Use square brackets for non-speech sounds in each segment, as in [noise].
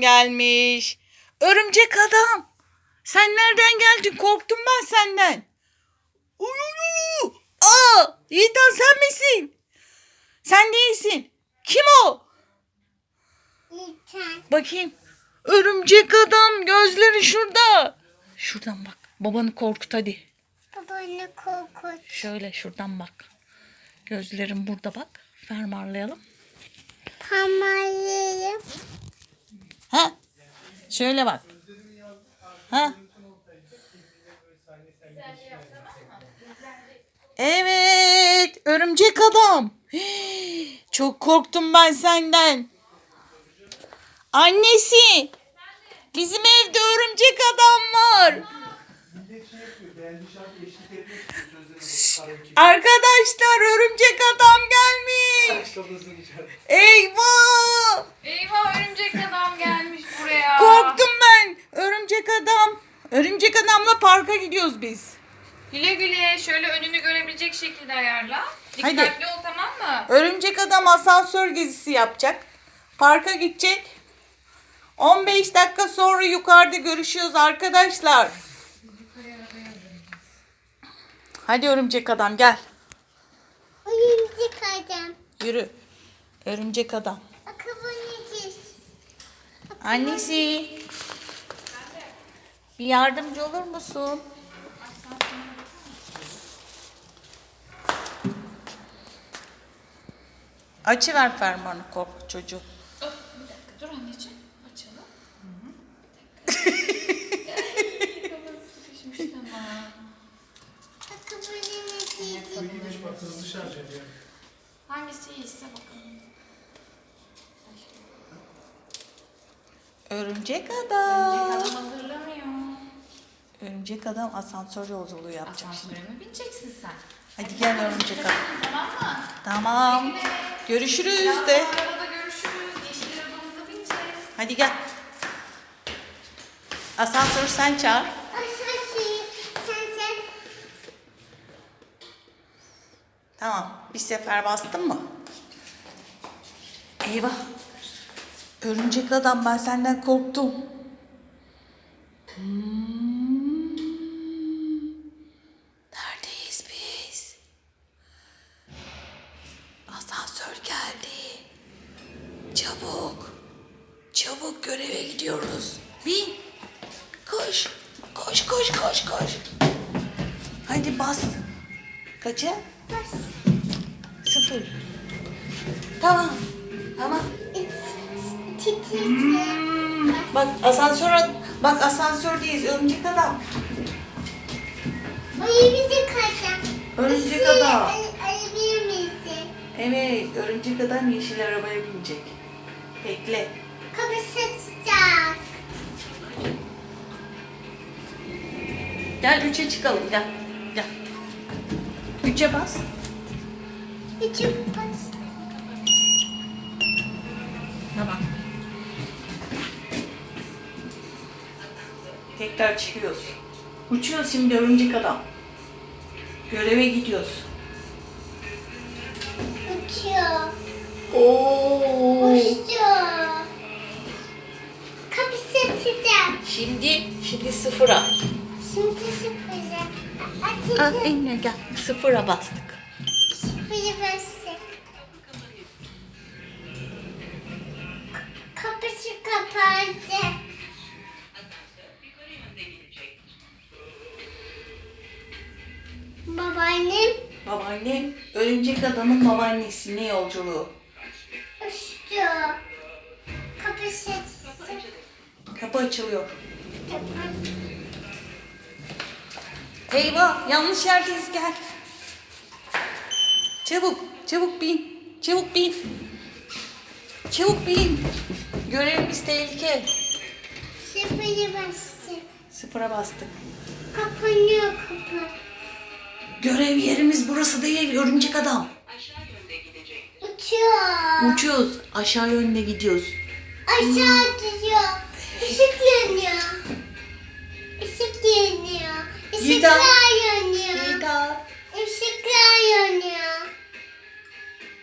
gelmiş. Örümcek adam. Sen nereden geldin? Korktum ben senden. Uyuyu. Aa, Yiğitan sen misin? Sen değilsin. Kim o? Lütfen. Bakayım. Örümcek adam gözleri şurada. Şuradan bak. Babanı korkut hadi. Babanı korkut. Şöyle şuradan bak. Gözlerim burada bak. Fermarlayalım. Parmağıyım. Ha? Şöyle bak. Ha? Evet, örümcek adam. Hii, [gasps] Çok korktum ben senden. Annesi. Bizim evde örümcek adam var. Arkadaşlar örümcek adam gelmiş. Eyvah! Eyvah örümcek adam gelmiş buraya. Korktum ben. Örümcek adam. Örümcek adamla parka gidiyoruz biz. Güle güle şöyle önünü görebilecek şekilde ayarla. Hadi. Dikkatli ol tamam mı? Örümcek adam asansör gezisi yapacak. Parka gidecek. 15 dakika sonra yukarıda görüşüyoruz arkadaşlar. Hadi örümcek adam gel. Oyuncak adam. Yürü. Örümcek adam. Annesi. Bir yardımcı olur musun? Açıver fermanı korku çocuğu. Oh, bir dakika dur anneciğim. Açalım. Kafası sıkışmış tamam. Akıllı diz. Hangisi iyiyse bakalım. Örümcek Örümcek adam. adam hazırlanıyor. Örümcek adam asansör yolculuğu yapacak şimdi. Asansöre mi bineceksin sen? Hadi gel örümcek adam. Tamam mı? Tamam. Güle. Görüşürüz de. arabada görüşürüz. Yeşil arabamıza bineceğiz. Hadi gel. Asansörü sen çağır. Asansör. Sen sen. Tamam. Bir sefer bastın mı? Eyvah. Örümcek adam ben senden korktum. Hmm. Neredeyiz biz? Asansör geldi. Çabuk. Çabuk göreve gidiyoruz. Bin. Koş. Koş koş koş koş. Hadi bas. Kaça? Bas. Sıfır. Tamam. Tamam. Bak asansör bak asansördeyiz örümcek adam. Oyuncak adam. Örümcek adam. Evet örümcek adam yeşil arabaya binecek. Bekle. Kapısı açacak. Gel üçe çıkalım gel. Gel. Üçe bas. Üçüm bas. Tamam. Tekrar çıkıyoruz. Uçuyoruz şimdi örümcek adam. Göreve gidiyoruz. Uçuyor. Oo. Uçuyor. Şimdi şimdi sıfıra. Şimdi sıfırı. Ah, Açacak. eline gel. Sıfıra bastık. Sıfırı bastık. Kapısı kapandı. Babaannem Babaannem örümcek adamın babaannesine yolculuğu. uçtu. Kapısı açacak. Kapı açılıyor. Eyvah yanlış yerdeyiz gel. Çabuk çabuk bin. Çabuk bin. Çabuk bin. Görevimiz tehlike. Sıfırı bastık. Sıfıra bastık. Kapanıyor kapı. Görev yerimiz burası değil örümcek adam. Uçuyor. Uçuyoruz. Aşağı yönde gidiyoruz. Aşağı düşüyor. Işıklar yanıyor. Yiğitan. Işıklar yanıyor.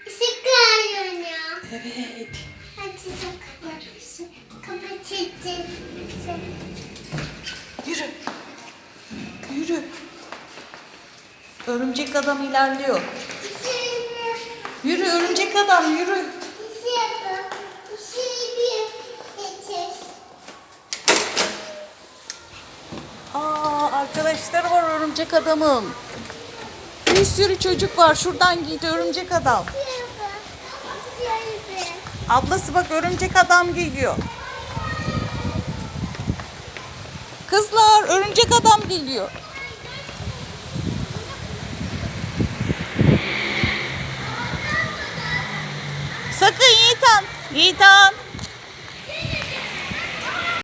Işıklar yanıyor. Evet. Açacak kapısı. Kapatacak. Yürü. Yürü. Örümcek adam ilerliyor. Yürü örümcek adam yürü. Aa arkadaşlar var örümcek adamın. Bir sürü çocuk var. Şuradan giydi örümcek adam. Ablası bak örümcek adam geliyor. Kızlar örümcek adam geliyor. Sakın Yiğitan. Yiğitan.